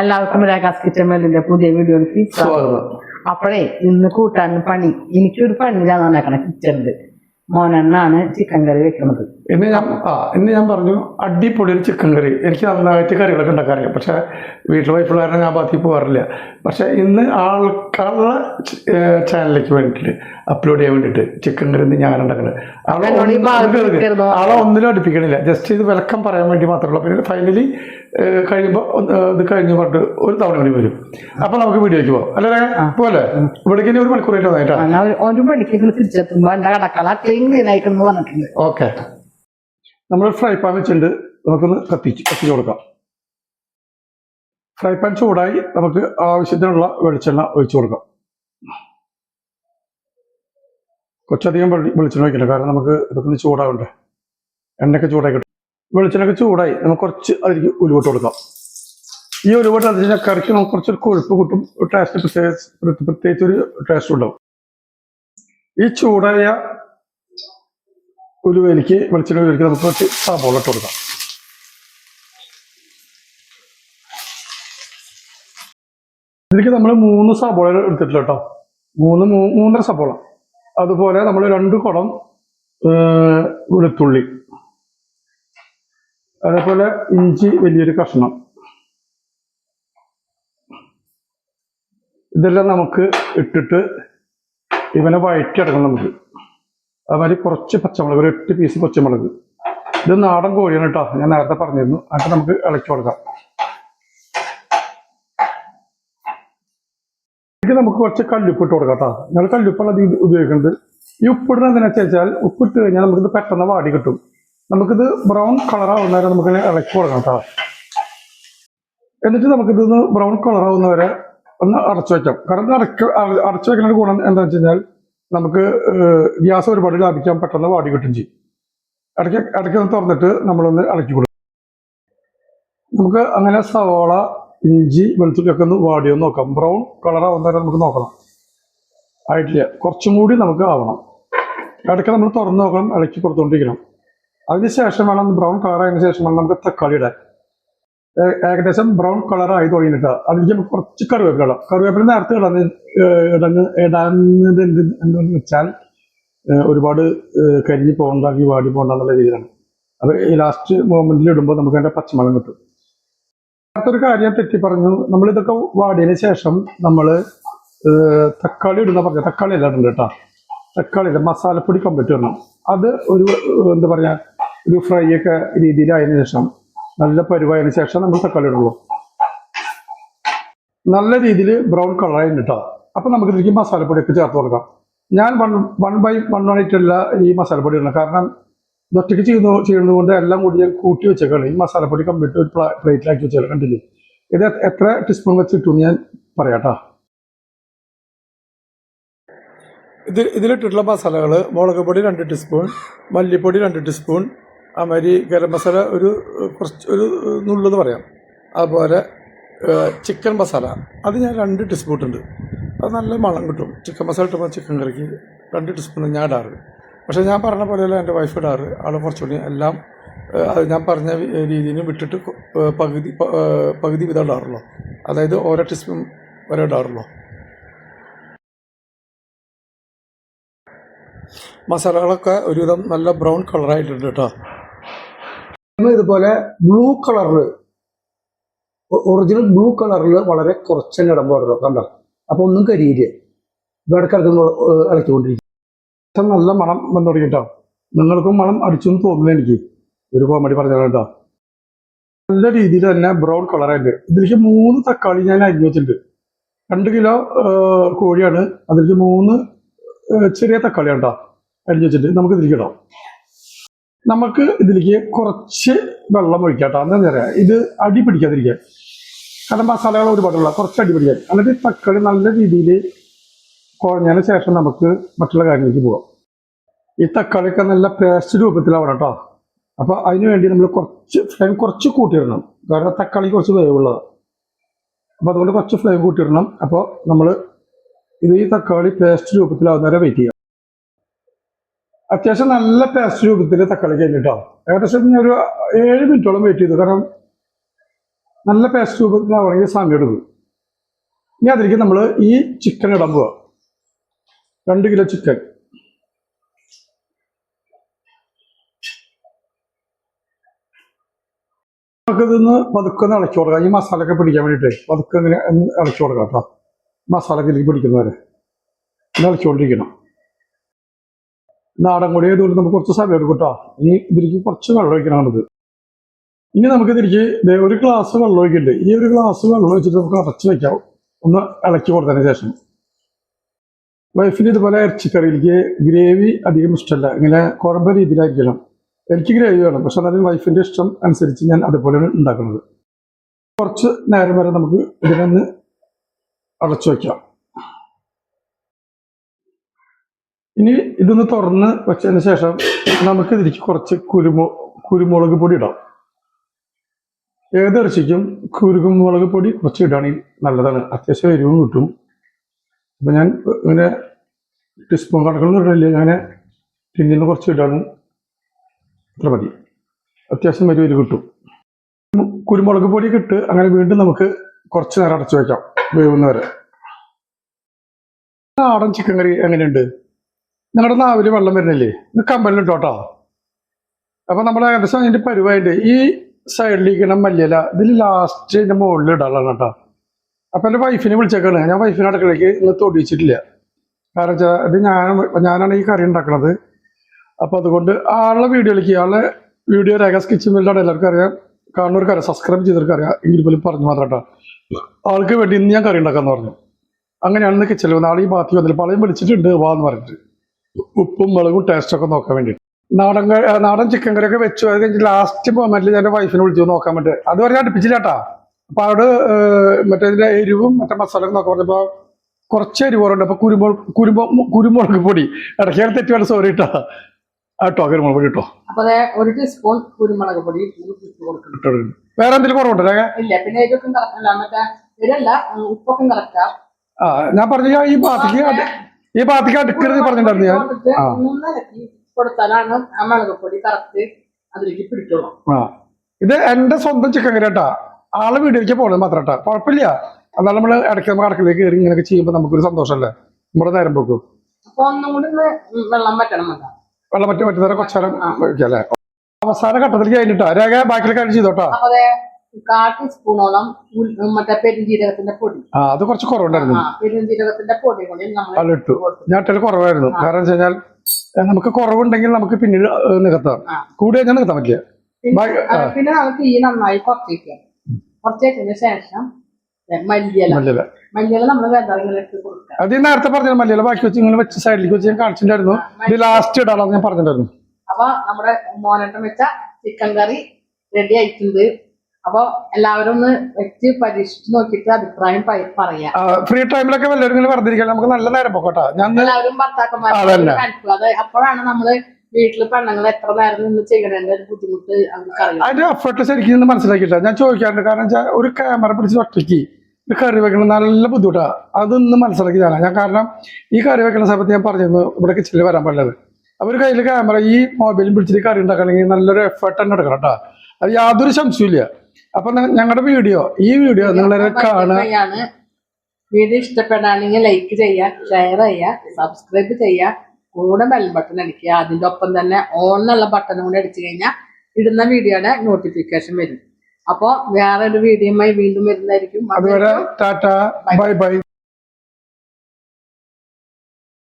എല്ലാവർക്കും രാകാസ് കിച്ചൻ മേലിന്റെ പുതിയ വീഡിയോയിലേക്ക് സ്വാഗതം. അപ്പോഴേ ഇന്ന് കൂട്ടാൻ പണി. എനിക്കൊരു പണി ഞാൻ പറഞ്ഞേക്കണം കിച്ചണിൽ മോനെണ്ണാണ് ചിക്കൻ കറി വെക്കുന്നത്. ഇന്ന് ഞാൻ ആ ഇന്ന് ഞാൻ പറഞ്ഞു അടിപൊളി ഒരു ചിക്കൻ കറി എനിക്ക് നന്നായിട്ട് കറികളൊക്കെ ഉണ്ടാക്കാൻ അറിയാം പക്ഷേ വീട്ടിൽ വൈഫുള്ള കാരണം ഞാൻ ബാത്തി പോകാറില്ല. പക്ഷേ ഇന്ന് ആൾക്കാരുടെ ചാനലിലേക്ക് വേണ്ടിയിട്ട് അപ്ലോഡ് ചെയ്യാൻ വേണ്ടിയിട്ട് ചിക്കൻ കറി ഇന്ന് ഞാൻ ഉണ്ടാക്കുന്നത്. ആളെ. ആളെ ഒന്നിലും അടുപ്പിക്കണില്ല. ജസ്റ്റ് ഇത് വിലക്കം പറയാൻ വേണ്ടി മാത്രമല്ല പിന്നെ ഫൈനലി കഴിയുമ്പോൾ ഇത് കഴിഞ്ഞ് പറഞ്ഞിട്ട് ഒരു തവണ കൂടി വരും. അപ്പോൾ നമുക്ക് വീഡിയോയ്ക്ക് പോകാം അല്ലേ പോലെ ഇവിടേക്ക് ഒരു മണിക്കൂറായിട്ട് വന്നേട്ടാ. വന്നിട്ടാണ് ഒരു- മണിക്കൂർ തിരിച്ചെത്തുമ്പോൾ തിരിച്ചെത്തുമ്പോ കടക്കള? ക്ലീൻ ക്ലീൻ ആയിട്ടെന്ന് പറഞ്ഞിട്ടുണ്ട് ഓക്കെ നമ്മൾ ഫ്രൈ പാൻ വെച്ചിട്ടുണ്ട്. നമുക്കൊന്ന് കത്തിച്ച് കത്തിച്ച് കൊടുക്കാം. ഫ്രൈ പാൻ ചൂടായി നമുക്ക് ആവശ്യത്തിനുള്ള വെളിച്ചെണ്ണ ഒഴിച്ചു കൊടുക്കാം. കുറച്ചധികം വെളി- വെളിച്ചെണ്ണ ഒഴിക്കണം കാരണം നമുക്ക് ഇതൊക്കെ ഒന്ന് ചൂടാവണ്ടേ. എണ്ണയൊക്കെ ചൂടായി കിട്ടും. വെളിച്ചെണ്ണയൊക്കെ ചൂടായി നമുക്ക് കുറച്ച് അതിലേക്ക് ഉലുവിട്ട് കൊടുക്കാം. ഈ ഉലുവിട്ട് അതിന് കറിക്ക് നമുക്ക് കുറച്ചൊരു കൊഴുപ്പ് കിട്ടും. ടേസ്റ്റ് പ്രത്യേകിച്ച് പ്രത്യേകിച്ച് ഒരു ടേസ്റ്റ് ഉണ്ടാവും. ഈ ചൂടായ ഉലുവയിലേക്ക് വെളിച്ചെണ്ണ ഉലുവയിലേക്ക് നമുക്ക് കുറച്ച് സബോള ഇട്ട് കൊടുക്കാം. ഇതിലേക്ക് നമ്മൾ മൂന്ന് സബോള എടുത്തിട്ടില്ല കേട്ടോ. മൂന്ന് മൂന്നര സബോള അതുപോലെ നമ്മൾ രണ്ട് ഏർ, വെളുത്തുള്ളി. അതേപോലെ ഇഞ്ചി വലിയൊരു കഷ്ണം. ഇതെല്ലാം നമുക്ക് ഇട്ടിട്ട് ഇവനെ വഴറ്റിയെടുക്കണം നമുക്ക്. അതുമാതിരി കുറച്ച് പച്ചമുളക് ഒരു എട്ട് പീസ് പച്ചമുളക്. ഇത് നാടൻ കോഴിയാണ് കേട്ടോ ഞാൻ നേരത്തെ പറഞ്ഞിരുന്നു. അതൊക്കെ നമുക്ക് ഇളക്കി കൊടുക്കാം. ഇത് നമുക്ക് കുറച്ച് കല്ലുപ്പ് ഇട്ട് കൊടുക്കാം കേട്ടോ ഞങ്ങൾ കല്ലുപ്പുള്ള രീതി ഉപയോഗിക്കുന്നത്. ഈ ഉപ്പിടുന്നത് എന്തിനാ വെച്ചാൽ ഉപ്പിട്ട് കഴിഞ്ഞാൽ നമുക്കിത് പെട്ടെന്ന് വാടി കിട്ടും. നമുക്കിത് ബ്രൗൺ കളർ ആവുന്നവരെ നമുക്ക് ഇളക്കി കൊടുക്കാം കേട്ടോ എന്നിട്ട് നമുക്കിത് ബ്രൗൺ കളർ ആവുന്നവരെ ഒന്ന് അടച്ചു വെക്കാം. കാരണം അടക്ക അടച്ചു വെക്കുന്ന ഗുണം എന്താണെന്ന് വെച്ച് കഴിഞ്ഞാൽ നമുക്ക് ഗ്യാസ് ഒരുപാട് ലാഭിക്കാൻ പെട്ടെന്ന് വാടി കിട്ടും ചെയ്യും. ഇടയ്ക്ക് ഇടയ്ക്ക് തുറന്നിട്ട് നമ്മളൊന്ന് ഇളക്കി കൊടുക്കും. നമുക്ക് അങ്ങനെ സവോള ഇഞ്ചി വെളുത്തുള്ളിയൊക്കെ ഒന്ന് വാടിയോ നോക്കാം. ബ്രൗൺ കളർ ആവുന്നവരെ നമുക്ക് നോക്കണം. ആയിട്ടില്ല. കുറച്ചും കൂടി നമുക്ക് ആവണം. ഇടയ്ക്ക് നമ്മൾ തുറന്ന് നോക്കണം ഇളക്കി കൊടുത്തുകൊണ്ടിരിക്കണം അതിന് ശേഷം വേണം ബ്രൗൺ കളർ ആയതിനു ശേഷം വേണം നമുക്ക് തക്കാളി ഇടാൻ. ഏകദേശം ബ്രൗൺ കളർ ആയി തുടങ്ങിയിട്ട് അതിലേക്ക് കുറച്ച് കറിവേപ്പില കറിവേപ്പില നേരത്തെ ഇടന്ന് ഇടാന്നത് എന്ത് എന്തെന്ന് വെച്ചാൽ ഒരുപാട് കരിഞ്ഞു കരിഞ്ഞ് പോകണ്ട അല്ലെങ്കിൽ വാടി പോകണ്ട എന്നുള്ള രീതിയിലാണ്. അപ്പോൾ ഈ ലാസ്റ്റ് മൊമെന്റിൽ ഇടുമ്പോൾ നമുക്ക് അതിന്റെ പച്ചമണം കിട്ടും. അടുത്തൊരു കാര്യം തെറ്റി പറഞ്ഞു. നമ്മൾ ഇതൊക്കെ വാടിയതിന് ശേഷം നമ്മൾ തക്കാളി ഇടുന്ന പറഞ്ഞ തക്കാളി എല്ലാം ഉണ്ട് കേട്ടോ. തക്കാളി ഇല്ല മസാലപ്പൊടി കമ്പിട്ട് ഇടണം. അത് ഒരു എന്താ പറയാ ഒരു ഫ്രൈ ഒക്കെ രീതിയിലായതിനു ശേഷം നല്ല പരുവായതിനു ശേഷം നമ്മൾ തക്കാളി ഇടുള്ളൂ. നല്ല രീതിയിൽ ബ്രൗൺ കളറായി കിട്ടാം അപ്പൊ നമുക്ക് ഇതിലേക്ക് മസാലപ്പൊടിയൊക്കെ ചേർത്ത് കൊടുക്കാം. ഞാൻ വൺ വൺ ബൈ വൺ ആയിട്ടല്ല ഈ മസാലപ്പൊടി ഇടണം കാരണം ഇതൊറ്റയ്ക്ക് ചെയ്യുന്ന ചെയ്യുന്നത് കൊണ്ട് എല്ലാം കൂടി ഞാൻ കൂട്ടി വെച്ചേക്കാണ്. ഈ മസാലപ്പൊടി കമ്പിട്ട് ഒരു പ്ലേറ്റിലാക്കി വെച്ചാൽ കണ്ടില്ലേ? ഇത് എത്ര ടീസ്പൂൺ വെച്ച് കിട്ടും ഞാൻ പറയാട്ടാ ഇത് ഇതിലിട്ടിട്ടുള്ള മസാലകൾ മുളക് പൊടി രണ്ട് ടീസ്പൂൺ മല്ലിപ്പൊടി രണ്ട് ടീസ്പൂൺ അമരി ഗരം മസാല ഒരു കുറച്ച് ഒരു നുള്ളെന്ന് പറയാം. അതുപോലെ ചിക്കൻ മസാല. അത് ഞാൻ രണ്ട് ടീസ്പൂൺ ഉണ്ട് അത് നല്ല മണം കിട്ടും. ചിക്കൻ മസാല ഇട്ടുമ്പോൾ ചിക്കൻ കറിക്ക് രണ്ട് ടീസ്പൂൺ ഞാൻ ഇടാറ്. പക്ഷേ ഞാൻ പറഞ്ഞ പോലെയല്ല എന്റെ വൈഫ് ഇടാറ്. ആൾ കുറച്ചുകൂടി എല്ലാം അത് ഞാൻ പറഞ്ഞ രീതിയിൽ വിട്ടിട്ട് പകുതി പകുതി വിധം ഇടാറുള്ളൂ. അതായത് ഓരോ ടീസ്പൂൺ വരെ ഇടാറുള്ളൂ. മസാലകളൊക്കെ ഒരുവിധം നല്ല ബ്രൗൺ കളറായിട്ടുണ്ട് കേട്ടോ. ഇതുപോലെ ബ്ലൂ കളറിൽ ഒറിജിനൽ ബ്ലൂ കളറിൽ വളരെ കുറച്ച് തന്നെ ഇടം കണ്ടോ? അപ്പൊ ഒന്നും കരിയില്ല. ഇടക്കിടക്ക് ഇളക്കിക്കൊണ്ടിരിക്കും. നല്ല മണം വന്നു തുടങ്ങിട്ടോ നിങ്ങൾക്കും മണം അടിച്ചു എന്ന് തോന്നുന്നു എനിക്ക്. ഒരു കോമഡി പറഞ്ഞു കേട്ടോ നല്ല രീതിയിൽ തന്നെ ബ്രൗൺ കളറായിട്ട് ഇതിലേക്ക് മൂന്ന് തക്കാളി ഞാൻ അരിഞ്ഞു വെച്ചിട്ടുണ്ട്. രണ്ട് കിലോ കോഴിയാണ്. അതിലേക്ക് മൂന്ന് ചെറിയ തക്കാളിയാണ് കേട്ടോ അരിഞ്ഞു വെച്ചിട്ട് നമുക്ക് ഇതിലേക്ക് ഇടാം. നമുക്ക് ഇതിലേക്ക് കുറച്ച് വെള്ളം ഒഴിക്കാം കേട്ടോ എന്താ പറയാ ഇത് അടി പിടിക്കാതിരിക്കാൻ കാരണം മസാലകൾ ഒരുപാടുള്ള കുറച്ച് അടി പിടിക്കാൻ. എന്നിട്ട് തക്കാളി നല്ല രീതിയിൽ കുഴഞ്ഞതിന് ശേഷം നമുക്ക് മറ്റുള്ള കാര്യങ്ങളിലേക്ക് പോകാം. ഈ തക്കാളിയൊക്കെ നല്ല പേസ്റ്റ് രൂപത്തിലാവണം കേട്ടോ. അപ്പൊ അതിന് വേണ്ടി നമ്മൾ കുറച്ച് ഫ്ലെയിം കുറച്ച് കൂട്ടിയിടണം. കാരണം തക്കാളി കുറച്ച് വേവുള്ളതാണ് അപ്പൊ അതുകൊണ്ട് കുറച്ച് ഫ്ലെയിം കൂട്ടിയിടണം. അപ്പോൾ നമ്മൾ ഇത് ഈ തക്കാളി പേസ്റ്റ് രൂപത്തിലാവുന്നവരെ വെയിറ്റ് ചെയ്യാം. അത്യാവശ്യം നല്ല പേസ്റ്റ് രൂപത്തിൽ തക്കാളി കഴിഞ്ഞിട്ടോ. ഏകദേശം ഞാൻ ഒരു ഏഴ് മിനിറ്റോളം വെയിറ്റ് ചെയ്തു. കാരണം നല്ല പേസ്റ്റ് രൂപത്തിലാവണമെങ്കിൽ സമയം എടുക്കും. ഇനി അതിലേക്ക് നമ്മൾ ഈ ചിക്കൻ ഇടാൻ പോവാ. രണ്ട് കിലോ ചിക്കൻ നമുക്ക് ഇതൊന്ന് പതുക്കെ ഒന്ന് ഇളക്കി കൊടുക്കാം. ഈ മസാലയൊക്കെ പിടിക്കാൻ വേണ്ടിയിട്ട്. പതുക്കെ ഇങ്ങനെ ഇളക്കി കൊടുക്കാം കേട്ടോ. മസാലയൊക്കെ ഇതിലേക്ക് പിടിക്കുന്നവരെ. ഇളച്ചുകൊണ്ടിരിക്കണം നാടൻ കൂടി ആയതുകൊണ്ട് നമുക്ക് കുറച്ച് സമയം എടുക്കും കേട്ടോ ഇനി ഇതിലേക്ക് കുറച്ച് വെള്ളം ഒഴിക്കണത് ഇനി നമുക്ക് ദേ ഒരു ഗ്ലാസ് വെള്ളം ഒഴിക്കണ്ടേ. ഈ ഒരു ഗ്ലാസ് വെള്ളം ഒഴിച്ചിട്ട് നമുക്ക് അടച്ചു വെക്കാം. ഒന്ന് ഇളക്കി കൊടുത്തതിന് ശേഷം. വൈഫിന് ഇതുപോലെ ഇറച്ചിക്കറിയിലേക്ക് ഗ്രേവി അധികം ഇഷ്ടമല്ല. ഇങ്ങനെ കുഴമ്പ രീതിയിലായിരിക്കണം. എനിക്ക് ഗ്രേവി വേണം. പക്ഷെ എന്നാലും വൈഫിന്റെ ഇഷ്ടം അനുസരിച്ച് ഞാൻ അതുപോലെയാണ് ഉണ്ടാക്കുന്നത്. കുറച്ച് നേരം വരെ നമുക്ക് ഇതിനൊന്ന് അടച്ചു വയ്ക്കാം ഇനി ഇതൊന്ന് തുറന്ന് വെച്ചതിന് ശേഷം നമുക്ക് ഇതിലേക്ക് കുറച്ച് കുരുമു കുരുമുളക് പൊടി ഇടാം. ഏതിറച്ചിക്കും കുരുമുളക് പൊടി കുറച്ച് ഇടുകയാണെങ്കിൽ നല്ലതാണ്. അത്യാവശ്യം എരിവും കിട്ടും. അപ്പം ഞാൻ ഇങ്ങനെ ടീസ്പൂൺ കണക്കൊന്നും ഇടില്ല ഞാൻ ടിന്നിൽ നിന്ന് കുറച്ച് ഇടാണ്. അത്ര മതി. അത്യാവശ്യം എരിവ് എരിവ് കിട്ടും. കുരുമുളക് പൊടി ഇട്ട് അങ്ങനെ വീണ്ടും നമുക്ക് കുറച്ച് നേരം അടച്ചു വെക്കാം. വേവുന്നവരെ. നാടൻ ചിക്കൻ കറി എങ്ങനെയുണ്ട്? നിങ്ങളുടെ നാവിൽ വെള്ളം വരുന്നില്ലേ? ഇത് കമ്പലിട്ടോ കേട്ടോ അപ്പൊ നമ്മൾ ഏകദേശം അതിന്റെ പരുവായിട്ട് ഈ സൈഡിലിരിക്കുന്ന മല്ലിയില. ഇതിൽ ലാസ്റ്റ് ഇതിന്റെ മുകളിൽ ഇടാനാണ് കേട്ടോ അപ്പൊ എന്റെ വൈഫിനെ വിളിച്ചേക്കാണ്. ഞാൻ വൈഫിനെ അടുക്കളയ്ക്ക് ഇന്ന് തൊടിയിച്ചിട്ടില്ല കാരണം വെച്ചാൽ ഇത് ഞാൻ ഞാനാണ് ഈ കറി ഉണ്ടാക്കണത്. അപ്പൊ അതുകൊണ്ട് ആളുടെ വീഡിയോയിലേക്ക് ആളെ വീഡിയോ രേഖ സ്കിച്ച് മില്ലാണ് എല്ലാവർക്കും അറിയാം. കാണുന്നവർക്ക് അറിയാം സബ്സ്ക്രൈബ് ചെയ്തവർക്ക് അറിയാം. എങ്കിൽ പോലും പറഞ്ഞു മാത്രം കേട്ടോ ആൾക്ക് വേണ്ടി ഇന്ന് ഞാൻ കറി ഉണ്ടാക്കാന്ന് പറഞ്ഞു. അങ്ങനെയാണ് കിച്ചണിൽ വന്ന് ആൾ ഈ ബാത്തി വന്നില്ല പളയും വിളിച്ചിട്ടുണ്ട് വാ എന്ന് പറഞ്ഞിട്ട്. ഉപ്പും മുളകും ടേസ്റ്റ് ഒക്കെ നോക്കാൻ വേണ്ടിട്ട് നാടൻ നാടൻ ചിക്കൻ കറിയൊക്കെ വെച്ചു. അത് കഴിഞ്ഞ് ലാസ്റ്റ് മൊമെന്റിൽ ഞാൻ വൈഫിനെ വിളിച്ചു നോക്കാൻ വേണ്ടി അതുവരെ ഞാൻ അടുപ്പിച്ചില്ലാട്ടാ അപ്പോൾ അപ്പൊ അവിടെ മറ്റേ ഇതിന്റെ എരിവും മറ്റേ മസാല നോക്കാൻ പറഞ്ഞപ്പോ കുറച്ച് എരിവ് കുറവുണ്ട്. അപ്പൊ കുരുമുളക് കുരുമുളക് കുരുമുളക് പൊടി. ഇടയ്ക്ക് തെറ്റി വേണം സോറി കേട്ടോ കേട്ടോ കുരുമുളക് പൊടി കേട്ടോ ദേ ഒരു ടീസ്പൂൺ കുരുമുളക് പൊടി ഇട്ട് ഇട്ടോ വേറെ എന്തെങ്കിലും കുറവുണ്ടോ ഇല്ല പിന്നെ ഇതൊക്കെ ഇതല്ല ഉപ്പൊക്കെ ആ. ഞാൻ പറഞ്ഞു ഈ ഭാഗത്തേക്ക് അടു- ഈ ഭാഗത്തേക്ക് അടുക്കരുത് പറഞ്ഞിട്ടുണ്ടായിരുന്നു ഞാൻ. ആ. ഒന്നിളക്കി കൊടുത്താലാണ് ആ മുളക് പൊടി കറക്റ്റ് അതിലേക്ക് പിടിക്കുള്ളൂ. ആ. ഇത് എന്റെ സ്വന്തം ചിക്കൻ കറി കേട്ടാ. ആളെ വീട്ടിലേക്ക് പോകണത് മാത്രം കേട്ടാ കുഴപ്പമില്ല. എന്നാലും നമ്മൾ ഇടയ്ക്ക് നമ്മൾ അടുക്കളയിൽ കയറി ഇങ്ങനെയൊക്കെ ചെയ്യുമ്പോൾ നമുക്കൊരു സന്തോഷമല്ലേ നമ്മുടെ നേരം പോക്കും അപ്പൊ ഒന്നും കൂടി ഒന്ന് വെള്ളം മറ്റേ മറ്റേ വെള്ളം കുറച്ചേരം വയ്ക്കാം അല്ലേ? അവസാന ഘട്ടത്തിലേക്ക് കഴിഞ്ഞിട്ടാ. രേഖ ബാക്കിൽ കാര്യം ചെയ്തോട്ടാ. കാ ടീസ്പൂണോളം മറ്റേ പെരുംജീരകത്തിന്റെ പൊടി. ആ അത് കുറച്ച് കുറവുണ്ടായിരുന്നു. പെരുംജീരകത്തിന്റെ പൊടി കൂടി നമ്മൾ ഇട്ടു. ഞാൻ ഇട്ടത് കുറവായിരുന്നു. കാരണം വെച്ച് കഴിഞ്ഞാൽ നമുക്ക് കുറവുണ്ടെങ്കിൽ നമുക്ക് പിന്നീട് നികത്താം. കൂടെ കഴിഞ്ഞാൽ നികത്താൻ പറ്റില്ല. പിന്നെ നമുക്ക് ഈ നന്നായി കുറച്ചേക്കാം കുറച്ചേക്കതിന് ശേഷം മല്ലിയില. മല്ലിയില. നമ്മൾ വെതറിങ്ങനെ ഇട്ട് കൊടുക്കുക അത് നേരത്തെ പറഞ്ഞ മല്ലിയില ബാക്കി വെച്ച് ഇങ്ങനെ വെച്ച് സൈഡിലേക്ക് വെച്ച് ഞാൻ കാണിച്ചിട്ടുണ്ടായിരുന്നു. ഇത് ലാസ്റ്റ് ഇടാണെന്ന് ഞാൻ പറഞ്ഞിട്ടുണ്ടായിരുന്നു. അപ്പൊ നമ്മുടെ മോനട്ടം വെച്ച ചിക്കൻ കറി റെഡി ആയിട്ടുണ്ട്. അപ്പൊ എല്ലാവരും ഒന്ന് വെച്ച് പരീക്ഷിച്ച് നോക്കിയിട്ട് അഭിപ്രായം പറയാം. ഫ്രീ ടൈമിലൊക്കെ വല്ലവരും ഇങ്ങനെ നമുക്ക് നല്ല നേരം പോകട്ടെ എല്ലാവരും ഭർത്താക്കന്മാരെ അത് അപ്പോഴാണ് നമ്മൾ വീട്ടിൽ പെണ്ണുങ്ങൾ എത്ര നേരം നിന്ന് ചെയ്യണതിന്റെ ഒരു ബുദ്ധിമുട്ട് അതിന്റെ എഫേർട്ട് ശരിക്കും മനസ്സിലാക്കിട്ട മനസ്സിലാക്കിയില്ല ഞാൻ ചോദിക്കാറുണ്ട്. കാരണം വെച്ചാൽ ഒരു ക്യാമറ പിടിച്ച് ഒറ്റയ്ക്ക് ഒരു കറി വെക്കണം നല്ല ബുദ്ധിമുട്ടാ. അതൊന്നും മനസ്സിലാക്കിയതാണ്. ഞാൻ കാരണം ഈ കറി വെക്കുന്ന സമയത്ത് ഞാൻ പറഞ്ഞിരുന്നു ഇവിടെ കിച്ചണിൽ വരാൻ പാടില്ലത്. അവർ കയ്യിൽ ക്യാമറ ഈ മൊബൈലും പിടിച്ചിട്ട് കറി ഉണ്ടാക്കണമെങ്കിൽ നല്ലൊരു എഫേർട്ട് തന്നെ എടുക്കണം കേട്ടോ അത് യാതൊരു സംശയമില്ല അപ്പൊ ഞങ്ങളുടെ വീഡിയോ ഈ വീഡിയോ നിങ്ങളെ കാണുകയാണ് വീഡിയോ ഇഷ്ടപ്പെടാണെങ്കിൽ ലൈക്ക് ചെയ്യുക ഷെയർ ചെയ്യുക സബ്സ്ക്രൈബ് ചെയ്യുക കൂടെ ബെൽ ബട്ടൺ അടിക്കുക. അതിന്റെ ഒപ്പം തന്നെ ഓൺ എന്നുള്ള ബട്ടൺ കൂടെ അടിച്ചു കഴിഞ്ഞാൽ ഇടുന്ന വീഡിയോയുടെ നോട്ടിഫിക്കേഷൻ വരും. അപ്പോൾ വേറെ ഒരു വീഡിയോയുമായി വീണ്ടും വരുന്നതായിരിക്കും. അതുവരെ ടാറ്റ ബൈ ബൈ